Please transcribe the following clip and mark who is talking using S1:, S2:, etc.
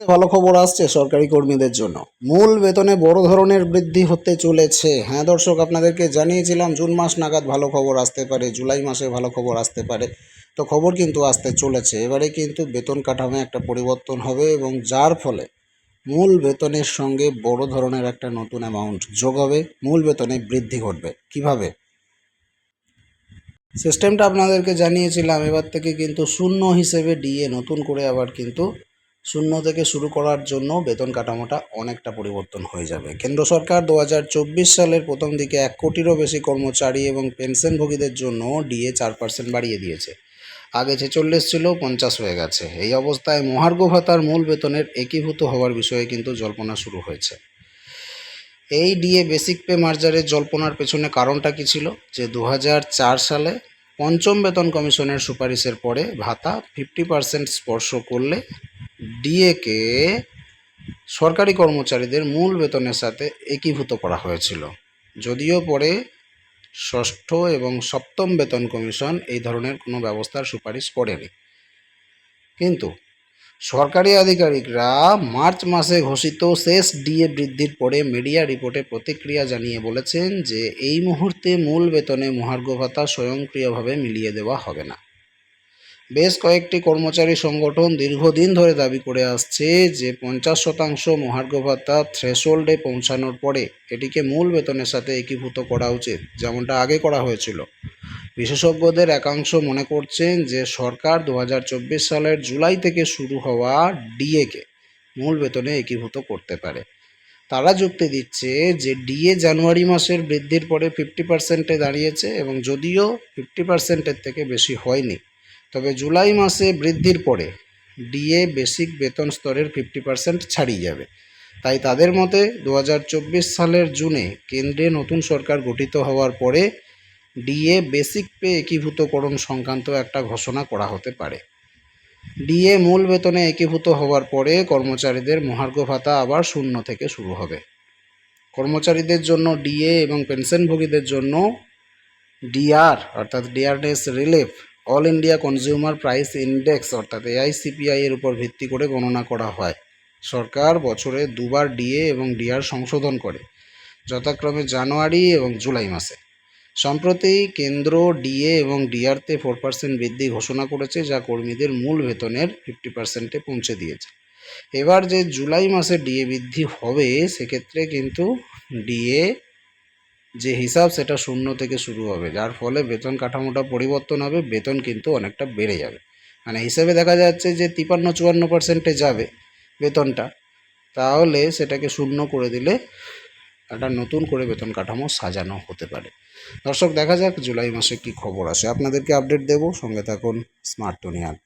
S1: ভালো খবর আসছে সরকারি কর্মীদের জন্য। মূল বেতনে বড় ধরনের বৃদ্ধি হতে চলেছে। হ্যাঁ দর্শক, আপনাদেরকে জানিয়েছিলাম, জুন মাস নাগাদ ভালো খবর আসতে পারে, জুলাই মাসে ভালো খবর আসতে পারে। তো খবর কিন্তু আসতে চলেছে। এবারে কিন্তু বেতন কাঠামো একটা পরিবর্তন হবে এবং যার ফলে মূল বেতনের সঙ্গে বড় ধরনের একটা নতুন অ্যামাউন্ট যোগ হবে। মূল বেতনে বৃদ্ধি ঘটবে। কীভাবে? সিস্টেমটা আপনাদেরকে জানিয়েছিলাম। এবার থেকে কিন্তু শূন্য হিসেবে ডিএ নতুন করে আবার কিন্তু শূন্য থেকে শুরু করার জন্য বেতন কাঠামোটা অনেকটা পরিবর্তন হয়ে যাবে। কেন্দ্র সরকার দু হাজার চব্বিশ সালের প্রথম দিকে এক কোটিরও বেশি কর্মচারী এবং পেনশনভোগীদের জন্য ডিএ চার পার্সেন্ট বাড়িয়ে দিয়েছে। আগে ছেচল্লিশ ছিল, পঞ্চাশ হয়ে গেছে। এই অবস্থায় মহার্ঘ ভাতার মূল বেতনের একীভূত হওয়ার বিষয়ে কিন্তু জল্পনা শুরু হয়েছে। এই ডিএ বেসিক পে মার্জারের জল্পনার পেছনে কারণটা কি ছিল? যে দু হাজার চার সালে পঞ্চম বেতন কমিশনের সুপারিশের পরে ভাতা ফিফটি পার্সেন্ট স্পর্শ করলে ডিএকে সরকারি কর্মচারীদের মূল বেতনের সাথে একীভূত করা হয়েছিল। যদিও পরে ষষ্ঠ এবং সপ্তম বেতন কমিশন এই ধরনের কোনো ব্যবস্থার সুপারিশ করেনি। কিন্তু সরকারি আধিকারিকরা মার্চ মাসে ঘোষিত শেষ ডিএ বৃদ্ধির পরে মিডিয়া রিপোর্টে প্রতিক্রিয়া জানিয়ে বলেছেন যে এই মুহূর্তে মূল বেতনে মহার্ঘ ভাতা স্বয়ংক্রিয়ভাবে মিলিয়ে দেওয়া হবে না। বেশ কয়েকটি কর্মচারী সংগঠন দীর্ঘদিন ধরে দাবি করে আসছে যে পঞ্চাশ শতাংশ মহার্ঘ ভাতা থ্রেশোল্ডে পৌঁছানোর পরে এটিকে মূল বেতনের সাথে একীভূত করা উচিত, যেমনটা আগে করা হয়েছিল। বিশেষজ্ঞদের একাংশ মনে করছেন যে সরকার দু হাজার চব্বিশ সালের জুলাই থেকে শুরু হওয়া ডিএকে মূল বেতনে একীভূত করতে পারে। তারা যুক্তি দিচ্ছে যে ডিএ জানুয়ারি মাসের বৃদ্ধির পরে ফিফটি পার্সেন্টে দাঁড়িয়েছে এবং যদিও ফিফটি পার্সেন্টের থেকে বেশি হয়নি। তবে জুলাই মাসে বৃদ্ধির পরে ডিএ বেসিক বেতন স্তরের ফিফটি পার্সেন্ট ছাড়িয়ে যাবে। তাই তাদের মতে দু হাজার চব্বিশ সালের জুনে কেন্দ্রে নতুন সরকার গঠিত হওয়ার পরে ডিএ বেসিক পে একীভূতকরণ সংক্রান্ত একটা ঘোষণা করা হতে পারে। ডিএ মূল বেতনে একীভূত হওয়ার পরে কর্মচারীদের মহার্ঘ ভাতা আবার শূন্য থেকে শুরু হবে। কর্মচারীদের জন্য ডিএ এবং পেনশনভোগীদের জন্য ডিআর, অর্থাৎ DRS relief all India consumer price index অর্থাৎ এআইসিপিআই এর উপর ভিত্তি করে গণনা করা হয়। সরকার বছরে দুবার ডিএ এবং ডিআর সংশোধন করে, যথাক্রমে জানুয়ারি এবং জুলাই মাসে। সম্প্রতি কেন্দ্র ডিএ এবং ডিআরতে ফোর পার্সেন্ট বৃদ্ধি ঘোষণা করেছে, যা কর্মীদের মূল বেতনের ফিফটি পার্সেন্টে পৌঁছে দিয়েছে। এবার যে জুলাই মাসে ডিএ বৃদ্ধি হবে, সেক্ষেত্রে কিন্তু ডিএ যে হিসাব সেটা শূন্য থেকে শুরু হবে, যার ফলে বেতন কাঠামোটা পরিবর্তন হবে, বেতন কিন্তু অনেকটা বেড়ে যাবে। মানে হিসেবে দেখা যাচ্ছে যে তিপান্ন চুয়ান্ন পার্সেন্টে যাবে বেতনটা, তাহলে সেটাকে শূন্য করে দিলে একটা নতুন করে বেতন কাঠামো সাজানো হতে পারে। দর্শক, দেখা যাক জুলাই মাসে কি খবর আসে। আপনাদেরকে আপডেট দেবো, সঙ্গে থাকুন স্মার্ট দুনিয়ার